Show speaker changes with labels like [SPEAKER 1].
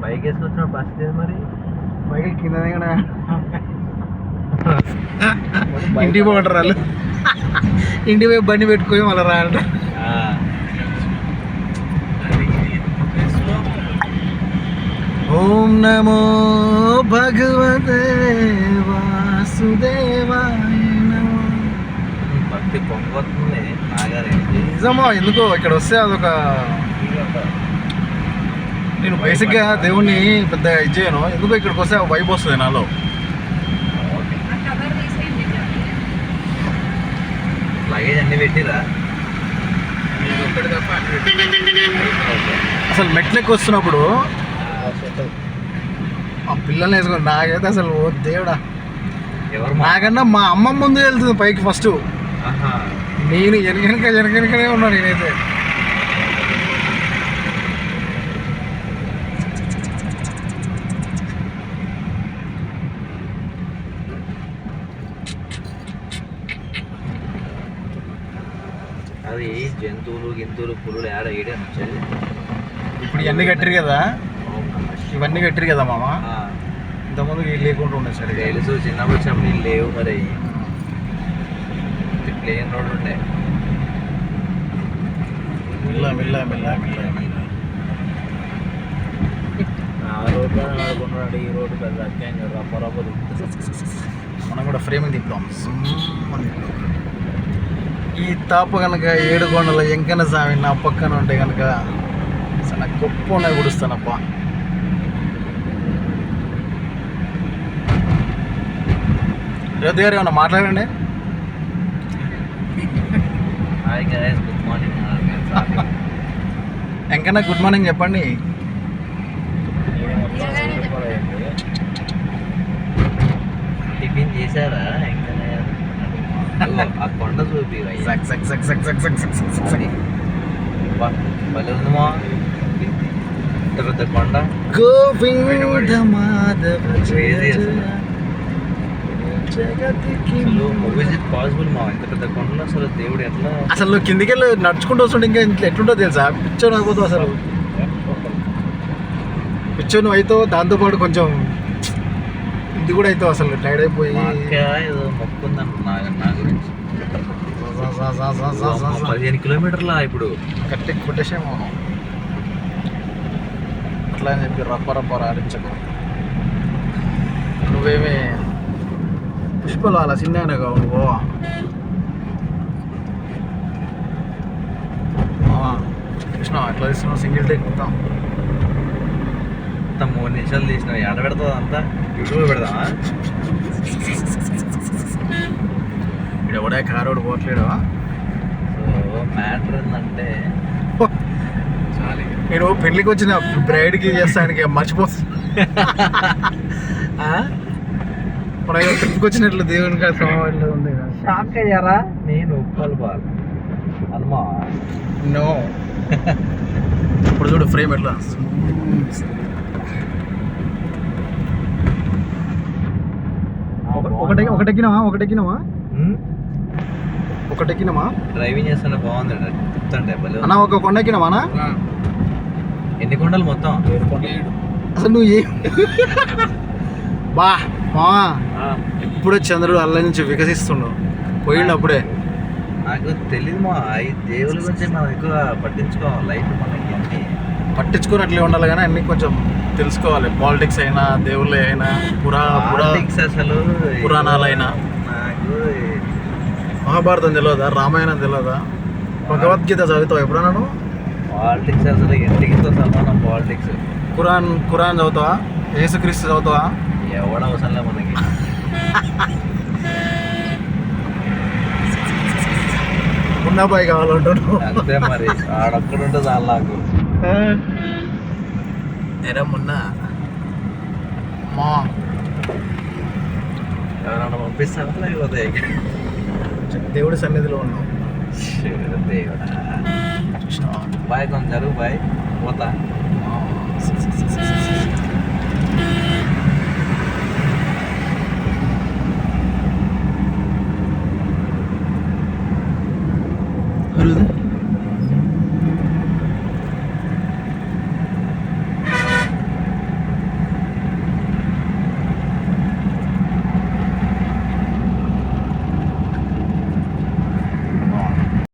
[SPEAKER 1] Bike వేసుకొచ్చిన పరిస్థితి ఏంది మరి.
[SPEAKER 2] బైక్ కదా. ఇంటికి పోగలరు వాళ్ళు. ఇంటికి పోయి బండి పెట్టుకొని మళ్ళీ రాంట. ఓం నమో భగవతే వాసుదేవాయ నమో.
[SPEAKER 1] భక్తి పొంగొస్తుంది నాగారేంటి
[SPEAKER 2] నిజమా? ఎందుకో ఇక్కడ వస్తే అదొక నేను బేసిక్గా దేవుణ్ణి పెద్ద ఇది చేయను. ఎందుకో ఇక్కడికి వస్తే వైబ్ వస్తుంది నాలో.
[SPEAKER 1] లగేజ్ అన్ని పెట్టిరా?
[SPEAKER 2] అసలు మెట్లెక్కి వస్తున్నప్పుడు ఆ పిల్లల్ని వేసుకొని నాకైతే అసలు ఓ దేవుడా.
[SPEAKER 1] ఎవరు మా-
[SPEAKER 2] నాకన్నా మా అమ్మ ముందు వెళ్తుంది పైకి ఫస్ట్. నేను వెనక వెనకనే ఉన్నాను నేనైతే.
[SPEAKER 1] అది జంతువులు గింతువులు పులులు ఏడ ఏడే వచ్చేది
[SPEAKER 2] ఇప్పుడు ఇవన్నీ కట్టిరు కదా? ఇవన్నీ కట్టిరు కదా మామ? ఇంతకుముందు ఇవి లేకుండా ఉండే సరే
[SPEAKER 1] తెలుసు చిన్నప్పుడు వచ్చినప్పుడు నీళ్ళు లేవు మరి. ప్లేన్ రోడ్ ఉండే.
[SPEAKER 2] మెల్ల మెల్ల మెల్ల మెల్ల. మెల్ల
[SPEAKER 1] ఆ రోడ్లో ఆడుకున్నాడు ఈ రోడ్డు పెద్ద అత్యంగా రప్ప
[SPEAKER 2] మనం కూడా ఫ్రేమింగ్ తిప్పుదాం. సుమ్మని తిప్పుదాం. ఈ తాప కనుక ఏడు కొండల ఎంకన్న స్వామి నా పక్కన ఉంటే కనుక నాకు గొప్ప ఉన్నాయి గుడుస్తానప్ప రేవతి గారు ఏమన్నా మాట్లాడండి.
[SPEAKER 1] గుడ్ మార్నింగ్
[SPEAKER 2] ఎంకన్నా గుడ్ మార్నింగ్ చెప్పండి.
[SPEAKER 1] టిఫిన్ చేశారా ఆ కొండ చూపి బలుందమా పెద్ద కొండ.
[SPEAKER 2] గోవింద మాధవ
[SPEAKER 1] పాసిబుల్ మా ఇంత పెద్ద కొండ అసలు దేవుడు ఎట్లా?
[SPEAKER 2] అసలు నువ్వు కిందికి వెళ్ళి నడుచుకుంటూ వస్తుంటే ఇంకా ఇంట్లో ఎట్లుంటో తెలుసా? పిచ్చో నవ్వుతావు అసలు. పిచ్చో నువ్వు అయితే దాంతోపాటు కొంచెం రద్దీ కూడా అయితే అసలు టైర్డ్ అయిపోయి.
[SPEAKER 1] పదిహేను కిలోమీటర్ల ఇప్పుడు?
[SPEAKER 2] కట్టి కొట్టేసే మనం. అట్లా అని చెప్పి రప్ప రప్ప రాడించకు. నువ్వేమి పుష్పలు అలా చిన్నగా నువ్వు కృష్ణ అట్లా తీసుకున్నావు సింగిల్ టేక్ మొత్తం?
[SPEAKER 1] మొత్తం మూడు నిమిషాలు తీసిన ఎడ పెడతా అంతా? యూట్యూబ్ పెడదామా?
[SPEAKER 2] ఇక్కడ ఎవడే కారోడు పోవట్లేడు
[SPEAKER 1] సో మ్యాటర్ ఏంటంటే
[SPEAKER 2] నేను పెళ్ళికి వచ్చిన బ్రైడ్కి చేస్తానికి మర్చిపోతున్నా? మన ట్రిప్కి వచ్చినట్లు దేవుని కాదు సోమవారిలో ఉంది.
[SPEAKER 1] షాక్ అయ్యారా? నేను ఉప్పల్ బాల్ అనుమా
[SPEAKER 2] నో ఇప్పుడు చూడు ఫ్రేమ్ ఎట్లా? ఒకటి ఒకటెక్కినావా ఒకటెక్కినావా ఒకటెక్కినామా
[SPEAKER 1] డ్రైవింగ్ చేస్తుంటే బాగుంది చెప్తాంటే
[SPEAKER 2] అన్న ఒక కొండ ఎక్కినావానా
[SPEAKER 1] ఎన్ని కొండలు మొత్తం?
[SPEAKER 2] అసలు నువ్వు ఏ బా మావా. ఇప్పుడే చంద్రుడు అల్ల నుంచి వికసిస్తుండు. పోయిండు అప్పుడే.
[SPEAKER 1] నాకు తెలియదు మా ఈ దేవుల గురించి మనం ఎక్కువ పట్టించుకోవాలి లైఫ్ మనకి
[SPEAKER 2] పట్టించుకున్నట్లే ఉండాలి కానీ అన్ని కొంచెం తెలుసుకోవాలి. పాలిటిక్స్ అయినా దేవుళ్ళే అయినా పురా
[SPEAKER 1] పాలిటిక్స్ అసలు
[SPEAKER 2] పురాణాలైనా. మహాభారతం తెలియదా రామాయణం తెలియదా భగవద్గీత చదువుతావు ఎప్పుడన్నా నువ్వు?
[SPEAKER 1] పాలిటిక్స్ అసలు ఎంటికితో సమానం పాలిటిక్స్.
[SPEAKER 2] ఖురాన్ ఖురాన్ చదువుతావా? యేసుక్రీస్తు చదువుతావా?
[SPEAKER 1] ఎవడ అవసరం లే మనకి.
[SPEAKER 2] ఉన్నబాయి కావాలంటాడు
[SPEAKER 1] అంతే మరి. ఆడొక్కడుంటే చాలు నాకు.
[SPEAKER 2] నేరా మొన్న మా
[SPEAKER 1] ఎవరన్నా పంపిస్తారా? లేకపోతే
[SPEAKER 2] దేవుడి సన్నిధిలో ఉన్నాం.
[SPEAKER 1] దేవుడా? బాయ్ కొంచెం జరుగు బాయ్. పోతా. Hırıldı.